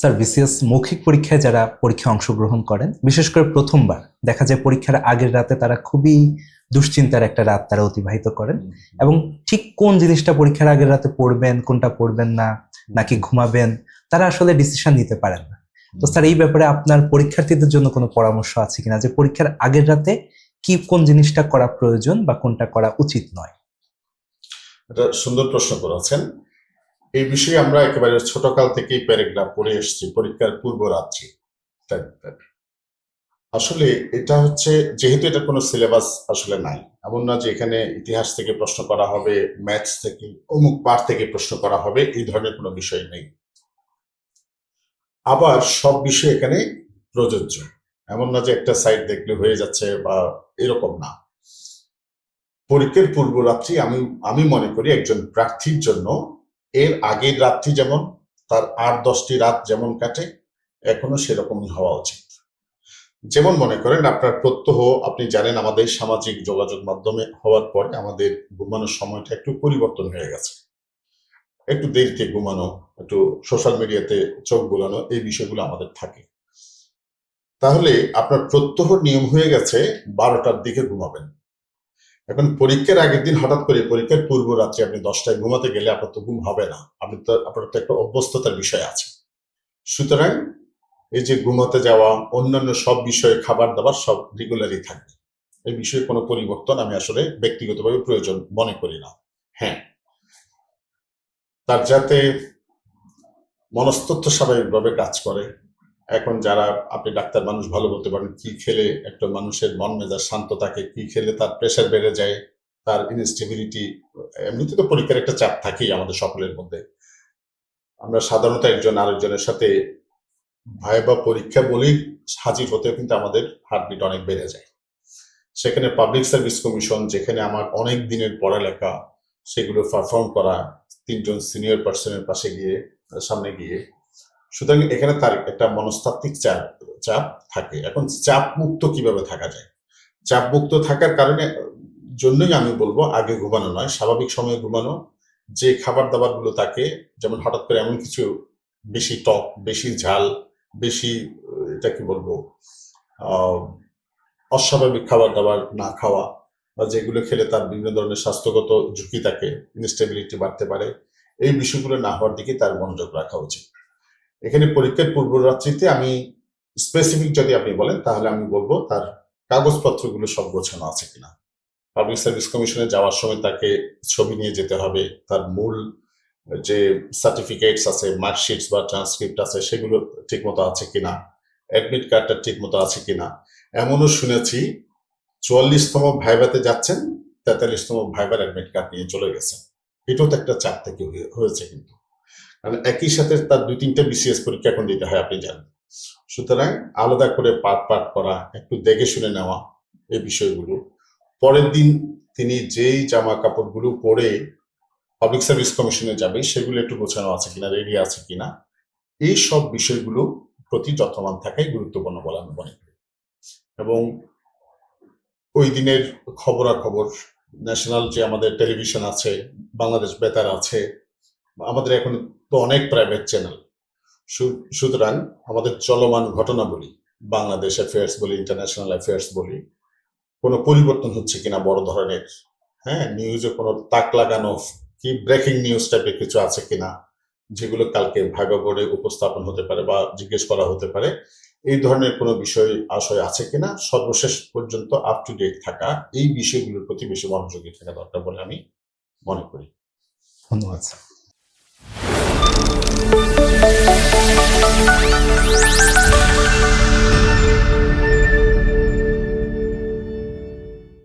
Sir BCS মৌখিক পরীক্ষায় যারা পরীক্ষায় অংশগ্রহণ করেন বিশেষ করে প্রথমবার দেখা যায় পরীক্ষার আগের রাতে তারা খুবই দুশ্চিন্তার একটা রাত তারা অতিবাহিত করেন। এবং ঠিক কোন জিনিসটা পরীক্ষার আগের রাতে পড়বেন কোনটা পড়বেন না নাকি ঘুমাবেন তারা আসলে ডিসিশন নিতে পারেন না। তো স্যার এই ব্যাপারে আপনার পরীক্ষার্থীদের জন্য কোনো পরামর্শ আছে কিনা? যে পরীক্ষার আগের রাতে কি কোন জিনিসটা করা প্রয়োজন বা কোনটা করা উচিত নয়? এটা সুন্দর প্রশ্ন করেছেন। এই বিষয়ে আমরা একেবারে ছোটকাল থেকেই প্যারাগ্রাফ পড়ে এসেছি, পরীক্ষার পূর্ব রাত্রি। আসলে এটা হচ্ছে, যেহেতু এটা কোনো সিলেবাস আসলে নাই, এমন না যে এখানে ইতিহাস থেকে প্রশ্ন করা হবে ম্যাথস থেকে, অমুক পাঠ থেকে প্রশ্ন করা হবে, এই ধরনের কোনো বিষয় নেই। আবার সব বিষয় এখানে প্রযোজ্য। এমন না যে একটা সাইট দেখলে হয়ে যাচ্ছে বা এরকম না। পরীক্ষার পূর্ব রাত্রি আমি আমি মনে করি একজন প্রার্থীর জন্য এর আগের রাত্রি যেমন, তার আট দশটি রাত যেমন কাটে, এখনও সেরকমই হওয়া উচিত। যেমন মনে করেন, আপনার প্রত্যহ আপনি জানেন আমাদের সামাজিক যোগাযোগ মাধ্যমে হওয়ার পর আমাদের ঘুমানোর সময়টা একটু পরিবর্তন হয়ে গেছে। একটু দেরিতে ঘুমানো, একটু সোশ্যাল মিডিয়াতে চোখ বোলানো, এই বিষয়গুলো আমাদের থাকে। তাহলে আপনার প্রত্যহ নিয়ম হয়ে গেছে, বারোটার দিকে ঘুমাবেন। এখন পরীক্ষার আগের দিন হঠাৎ করে পরীক্ষার পূর্ব রাত্রে আপনি দশটায় ঘুমাতে গেলে আপনার তো ঘুম হবে না। আপনি তো, আপনার তো একটা অভ্যস্ততার বিষয় আছে। সুতরাং এই যে ঘুমাতে যাওয়া, অন্যান্য সব বিষয়ে খাবার দাবার সব রেগুলারই থাকবে। এই বিষয়ে কোনো পরিবর্তন আমি আসলে ব্যক্তিগতভাবে প্রয়োজন মনে করি না। হ্যাঁ। তার যাতে মনস্তত্ত্ব স্বাভাবিকভাবে কাজ করে এখন যারা, আপনি ডাক্তার মানুষ ভালো বলতে পারেন, কি খেলে একটা মানুষের মন মেজাজ শান্ত থাকে, কি খেলে তার প্রেশার বেড়ে যায়, তার ইনস্টেবিলিটি এমনিতে তো পরীক্ষার একটা চাপ থাকেই আমাদের সকলের মধ্যে। আমরা সাধারণত একজন আরেকজনের সাথে ভয় বা পরীক্ষা বলেই হাজির হতেও কিন্তু আমাদের হার্টবিট অনেক বেড়ে যায়। সেখানে পাবলিক সার্ভিস কমিশন যেখানে আমার অনেক দিনের পড়ালেখা, সেগুলো পারফর্ম করা, তিনজন সিনিয়র পার্সনের পাশে গিয়ে, সামনে গিয়ে সুতরাং এখানে তার একটা মনস্তাত্ত্বিক চাপ চাপ থাকে। এখন চাপ মুক্ত কীভাবে থাকা যায়? চাপ মুক্ত থাকার কারণে, জন্যই আমি বলব আগে ঘুমানো নয়, স্বাভাবিক সময়ে ঘুমানো। যে খাবার দাবারগুলো থাকে যেমন হঠাৎ করে এমন কিছু বেশি টক, বেশি ঝাল, বেশি, এটা কি বলব অস্বাভাবিক খাবার দাবার না খাওয়া বা যেগুলো খেলে তার বিভিন্ন ধরনের স্বাস্থ্যগত ঝুঁকি থাকে ইনস্টেবিলিটি বাড়তে পারে, এই বিষয়গুলো না হওয়ার দিকে তার মনোযোগ রাখা উচিত। এখানে পরীক্ষার পূর্ব রাত্রিতে আমি স্পেসিফিক যদি আপনি বলেন, তাহলে আমি বলব তার কাগজপত্রগুলো সব গোছানো আছে কিনা। পাবলিক সার্ভিস কমিশনে যাওয়ার সময় তাকে ছবি নিয়ে যেতে হবে, তার মূল যে সার্টিফিকেটস আছে মার্কশিটস বা ট্রান্সক্রিপ্ট আছে, সেগুলো ঠিকমতো আছে কিনা অ্যাডমিট কার্ডটা ঠিকমতো আছে কিনা। এমনও শুনেছি, চুয়াল্লিশতম ভাইভাতে যাচ্ছেন, তেতাল্লিশতম ভাইবার অ্যাডমিট কার্ড নিয়ে চলে গেছেন। এটাও তো একটা চাপ থেকে হয়ে- হয়েছে কিন্তু। একই সাথে তার দুই তিনটা বিসিএস পরীক্ষা এখন দিতে হয়, আপনি জানেন। সুতরাং আলাদা করে পাঠ পাঠ করা, একটু দেখে শুনে নেওয়া এই বিষয়গুলো। পরের দিন তিনি যেই জামা কাপড়গুলো পরে পাবলিক সার্ভিস কমিশনে যাবে, সেগুলো একটু গোছানো আছে কিনা রেডি আছে কিনা, এই সব বিষয়গুলো প্রতি যত্নবান থাকাই গুরুত্বপূর্ণ বলে আমি মনে করি। এবং ওই দিনের খবরাখবর ন্যাশনাল যে আমাদের টেলিভিশন আছে, বাংলাদেশ বেতার আছে আমাদের এখন তো অনেক প্রাইভেট চ্যানেল সুতরাং আমাদের চলমান ঘটনাবলী বাংলাদেশ অ্যাফেয়ার্স বলি ইন্টারন্যাশনাল অ্যাফেয়ার্স বলি, কোনো পরিবর্তন হচ্ছে কিনা বড় ধরনের হ্যাঁ নিউজে কোনো তাক লাগানো, কি ব্রেকিং নিউজ টাইপের কিছু আছে কিনা, যেগুলো কালকে ভাগা করে উপস্থাপন হতে পারে বা জিজ্ঞেস করা হতে পারে, এই ধরনের কোনো বিষয় আশয় আছে কিনা, সর্বশেষ পর্যন্ত আপ টু ডেট থাকা, এই বিষয়গুলোর প্রতি বেশি মনোযোগী থাকা দরকার বলে আমি মনে করি। ধন্যবাদ Música